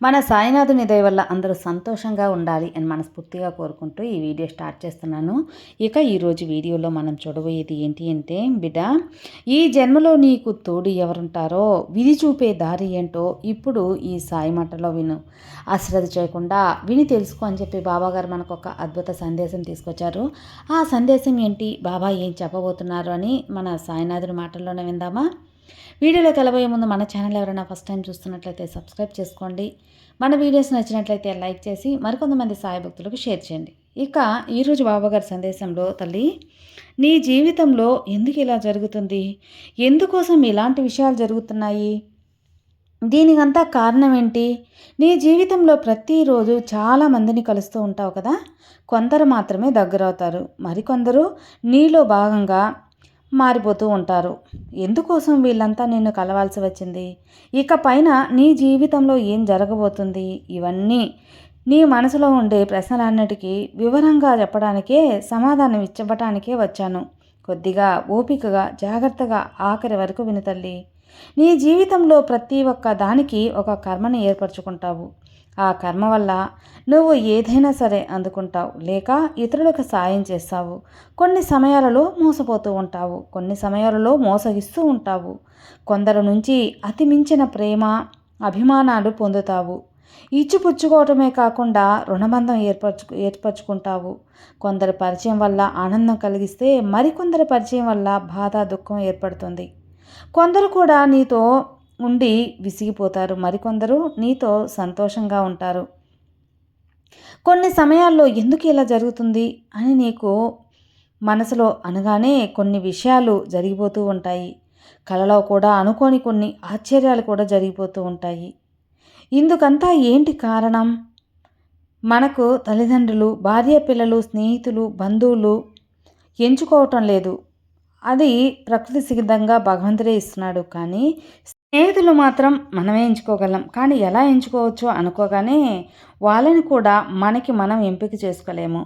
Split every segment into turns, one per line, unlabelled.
మన సాయినాథుని దయ వల్ల అందరూ సంతోషంగా ఉండాలి అని మనస్ఫూర్తిగా కోరుకుంటూ ఈ వీడియో స్టార్ట్ చేస్తున్నాను. ఇక ఈరోజు వీడియోలో మనం చూడబోయేది ఏంటి అంటే బిడ్డ ఈ జన్మలో నీకు తోడు ఎవరుంటారో విధి చూపే దారి ఏంటో ఇప్పుడు ఈ సాయి మాటలో విను. అశ్రద్ధ చేయకుండా విని తెలుసుకో అని చెప్పి బాబాగారు మనకు ఒక అద్భుత సందేశం తీసుకొచ్చారు. ఆ సందేశం ఏంటి? బాబా ఏం చెప్పబోతున్నారు అని మన సాయినాథుని మాటల్లోనే విందామా? వీడియోలో కలబోయే ముందు మన ఛానల్ ఎవరైనా ఫస్ట్ టైం చూస్తున్నట్లయితే సబ్స్క్రైబ్ చేసుకోండి. మన వీడియోస్ నచ్చినట్లయితే లైక్ చేసి మరికొంతమంది సాయి భక్తులకు షేర్ చేయండి. ఇక ఈరోజు బాబాగారి సందేశంలో తల్లి నీ జీవితంలో ఎందుకు ఇలా జరుగుతుంది? ఎందుకోసం ఇలాంటి విషయాలు జరుగుతున్నాయి? దీనికంతా కారణం ఏంటి? నీ జీవితంలో ప్రతిరోజు చాలా మందిని కలుస్తూ ఉంటావు కదా? కొందరు మాత్రమే దగ్గరవుతారు. మరికొందరు నీలో భాగంగా మారిపోతూ ఉంటారు. ఎందుకోసం వీళ్ళంతా నిన్ను కలవాల్సి వచ్చింది? ఇక పైన నీ జీవితంలో ఏం జరగబోతుంది? ఇవన్నీ నీ మనసులో ఉండే ప్రశ్నలన్నిటికీ వివరంగా చెప్పడానికే సమాధానం ఇచ్చబటానికే వచ్చాను. కొద్దిగా ఓపికగా జాగ్రత్తగా ఆఖరి వరకు వినతల్లి నీ జీవితంలో ప్రతి ఒక్క దానికి ఒక కర్మని ఏర్పరచుకుంటావు. ఆ కర్మ వల్ల నువ్వు ఏదైనా సరే అందుకుంటావు. లేక ఇతరులకు సాయం చేస్తావు. కొన్ని సమయాలలో మోసపోతూ ఉంటావు. కొన్ని సమయాలలో మోసగిస్తూ ఉంటావు. కొందరు నుంచి అతిమించిన ప్రేమ అభిమానాలు పొందుతావు. ఇచ్చిపుచ్చుకోవటమే కాకుండా రుణబంధం ఏర్పరచు ఏర్పరచుకుంటావు. కొందరి పరిచయం వల్ల ఆనందం కలిగిస్తే మరికొందరి పరిచయం వల్ల బాధ దుఃఖం ఏర్పడుతుంది. కొందరు కూడా నీతో ఉండి విసిగిపోతారు. మరికొందరు నీతో సంతోషంగా ఉంటారు. కొన్ని సమయాల్లో ఎందుకు ఇలా జరుగుతుంది అని నీకు మనసులో అనగానే కొన్ని విషయాలు జరిగిపోతూ ఉంటాయి. కలలో కూడా అనుకోని కొన్ని ఆశ్చర్యాలు కూడా జరిగిపోతూ ఉంటాయి. ఇందుకంతా ఏంటి కారణం? మనకు తల్లిదండ్రులు భార్య పిల్లలు స్నేహితులు బంధువులు ఎంచుకోవటం లేదు. అది ప్రకృతి సిద్ధంగా భగవంతుడే ఇస్తున్నాడు. కానీ స్నేహితులు మాత్రం మనమే ఎంచుకోగలం. కానీ ఎలా ఎంచుకోవచ్చు అనుకోగానే వాళ్ళని కూడా మనకి మనం ఎంపిక చేసుకోలేము.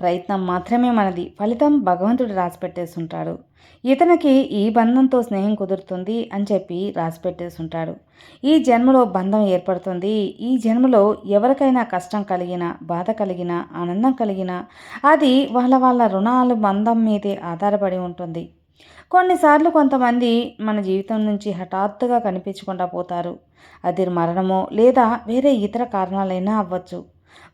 ప్రయత్నం మాత్రమే మనది. ఫలితం భగవంతుడు రాసిపెట్టేస్తుంటాడు ఇతనికి ఈ బంధంతో స్నేహం కుదురుతుంది అని చెప్పి రాసిపెట్టేస్తుంటాడు ఈ జన్మలో బంధం ఏర్పడుతుంది. ఈ జన్మలో ఎవరికైనా కష్టం కలిగినా బాధ కలిగినా ఆనందం కలిగిన అది వాళ్ళ వాళ్ళ రుణాలు బంధం మీదే ఆధారపడి ఉంటుంది. కొన్నిసార్లు కొంతమంది మన జీవితం నుంచి హఠాత్తుగా కనిపించకుండా పోతారు. అది మరణమో లేదా వేరే ఇతర కారణాలైనా అవ్వచ్చు.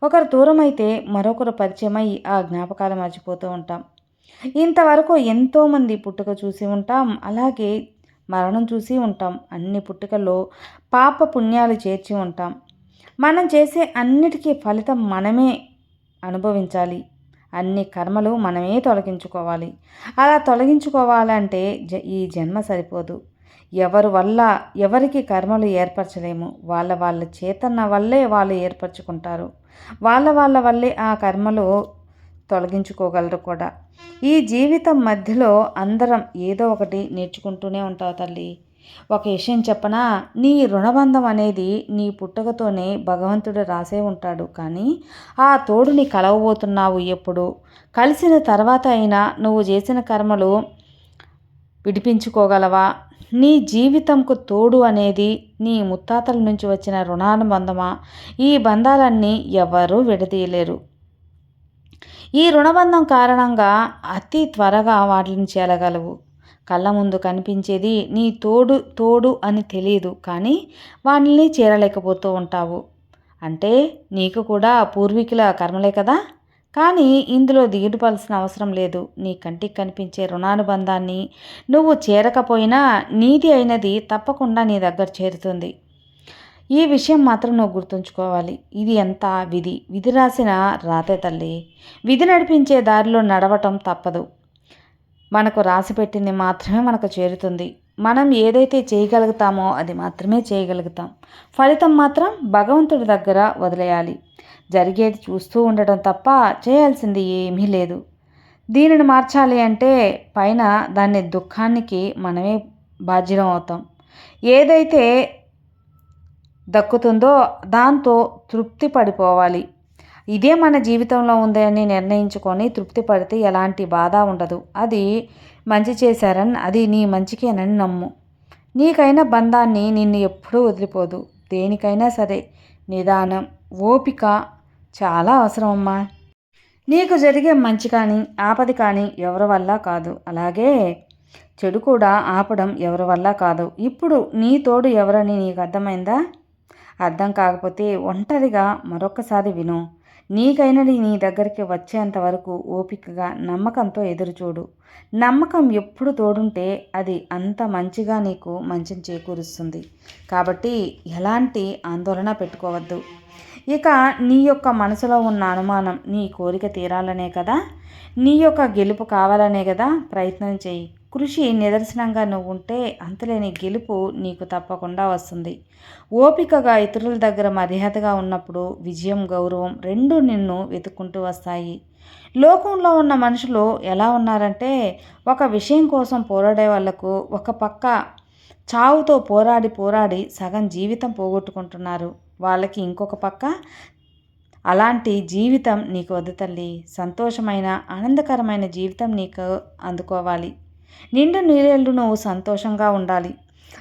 ఒకరు దూరం అయితే మరొకరు పరిచయమై ఆ జ్ఞాపకాలు మర్చిపోతూ ఉంటాం. ఇంతవరకు ఎంతోమంది పుట్టుక చూసి ఉంటాం. అలాగే మరణం చూసి ఉంటాం. అన్ని పుట్టుకల్లో పాప పుణ్యాలు చేర్చి ఉంటాం. మనం చేసే అన్నిటికీ ఫలితం మనమే అనుభవించాలి. అన్ని కర్మలు మనమే తొలగించుకోవాలి. అలా తొలగించుకోవాలంటే జ ఈ జన్మ సరిపోదు. ఎవరి వల్ల ఎవరికి కర్మలు ఏర్పరచలేము. వాళ్ళ వాళ్ళ చేతన్న వల్లే వాళ్ళు ఏర్పరచుకుంటారు. వాళ్ళ వాళ్ళ వల్లే ఆ కర్మలు తొలగించుకోగలరు కూడా. ఈ జీవితం మధ్యలో అందరం ఏదో ఒకటి నేర్చుకుంటూనే ఉంటావు తల్లి. ఒక విషయం చెప్పనా? నీ రుణబంధం అనేది నీ పుట్టుకతోనే భగవంతుడు రాసే ఉంటాడు. కానీ ఆ తోడుని కలవబోతున్నావు ఎప్పుడు? కలిసిన తర్వాత అయినా నువ్వు చేసిన కర్మలు విడిపించుకోగలవా? నీ జీవితంకు తోడు అనేది నీ ముత్తాతల నుంచి వచ్చిన రుణానుబంధమా? ఈ బంధాలన్నీ ఎవరూ విడదీయలేరు. ఈ రుణబంధం కారణంగా అతి త్వరగా వాటిని చేరగలవు కళ్ళ ముందు కనిపించేది నీ తోడు తోడు అని తెలియదు కానీ వానిని చేరలేకపోతూ ఉంటావు. అంటే నీకు కూడా పూర్వీకుల కర్మలే కదా? కానీ ఇందులో దిగుడుపడాల్సిన అవసరం లేదు. నీ కంటికి కనిపించే రుణానుబంధాన్ని నువ్వు చేరకపోయినా నీది అయినది తప్పకుండా నీ దగ్గర చేరుతుంది. ఈ విషయం మాత్రం నువ్వు గుర్తుంచుకోవాలి. ఇది ఎంత విధి? విధి రాసిన రాతే తల్లి. విధి నడిపించే దారిలో నడవటం తప్పదు. మనకు రాసిపెట్టింది మాత్రమే మనకు చేరుతుంది. మనం ఏదైతే చేయగలుగుతామో అది మాత్రమే చేయగలుగుతాం. ఫలితం మాత్రం భగవంతుడి దగ్గర వదిలేయాలి. జరిగేది చూస్తూ ఉండటం తప్ప చేయాల్సింది ఏమీ లేదు. దీనిని మార్చాలి అంటే పైన దాన్ని దుఃఖానికి మనమే బాధ్యం అవుతాం. ఏదైతే దక్కుతుందో దాంతో తృప్తి పడిపోవాలి. ఇదే మన జీవితంలో ఉందని నిర్ణయించుకొని తృప్తి పడితే ఎలాంటి బాధ ఉండదు. అది మంచి చేశారని అది నీ మంచికేనని నమ్ము. నీకైన బంధాన్ని నిన్ను ఎప్పుడూ వదిలిపోదు. దేనికైనా సరే నిదానం ఓపిక చాలా అవసరం అమ్మా నీకు జరిగే మంచి కానీ ఆపద కానీ ఎవరి వల్ల కాదు. అలాగే చెడు కూడా ఆపడం ఎవరి వల్ల కాదు. ఇప్పుడు నీ తోడు ఎవరని నీకు అర్థమైందా? అర్థం కాకపోతే ఒంటరిగా మరొకసారి విను. నీకైనది నీ దగ్గరికి వచ్చేంత వరకు ఓపికగా నమ్మకంతో ఎదురుచూడు. నమ్మకం ఎప్పుడు తోడుంటే అది అంత మంచిగా నీకు మంచిని చేకూరుస్తుంది. కాబట్టి ఎలాంటి ఆందోళన పెట్టుకోవద్దు. ఇక నీ యొక్క మనసులో ఉన్న అనుమానం నీ కోరిక తీరాలనే కదా? నీ యొక్క గెలుపు కావాలనే కదా? ప్రయత్నం చేయి. కృషి నిదర్శనంగా నువ్వు ఉంటే అంతలేని గెలుపు నీకు తప్పకుండా వస్తుంది. ఓపికగా ఇతరుల దగ్గర మర్యాదగా ఉన్నప్పుడు విజయం గౌరవం రెండు నిన్ను వెతుక్కుంటూ వస్తాయి. లోకంలో ఉన్న మనుషులు ఎలా ఉన్నారంటే ఒక విషయం కోసం పోరాడే వాళ్ళకు ఒక పక్క చావుతో పోరాడి పోరాడి సగం జీవితం పోగొట్టుకుంటున్నారు. వాళ్ళకి ఇంకొక పక్క అలాంటి జీవితం నీకు వద్దు తల్లి. సంతోషమైన ఆనందకరమైన జీవితం నీకు అందుకోవాలి. నిండు నీరేళ్ళు నువ్వు సంతోషంగా ఉండాలి.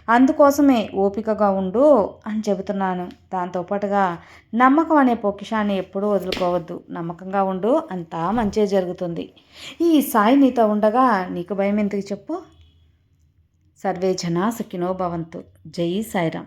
అందుకోసమే ఓపికగా ఉండు అని చెబుతున్నాను. దాంతోపాటుగా నమ్మకం అనే పొకిషాన్ని ఎప్పుడూ వదులుకోవద్దు. నమ్మకంగా ఉండు అంతా మంచే జరుగుతుంది. ఈ సాయి నీతో ఉండగా నీకు భయం ఎందుకు చెప్పు? సర్వే జనా సుఖినో భవంతు. జై సాయిరామ్.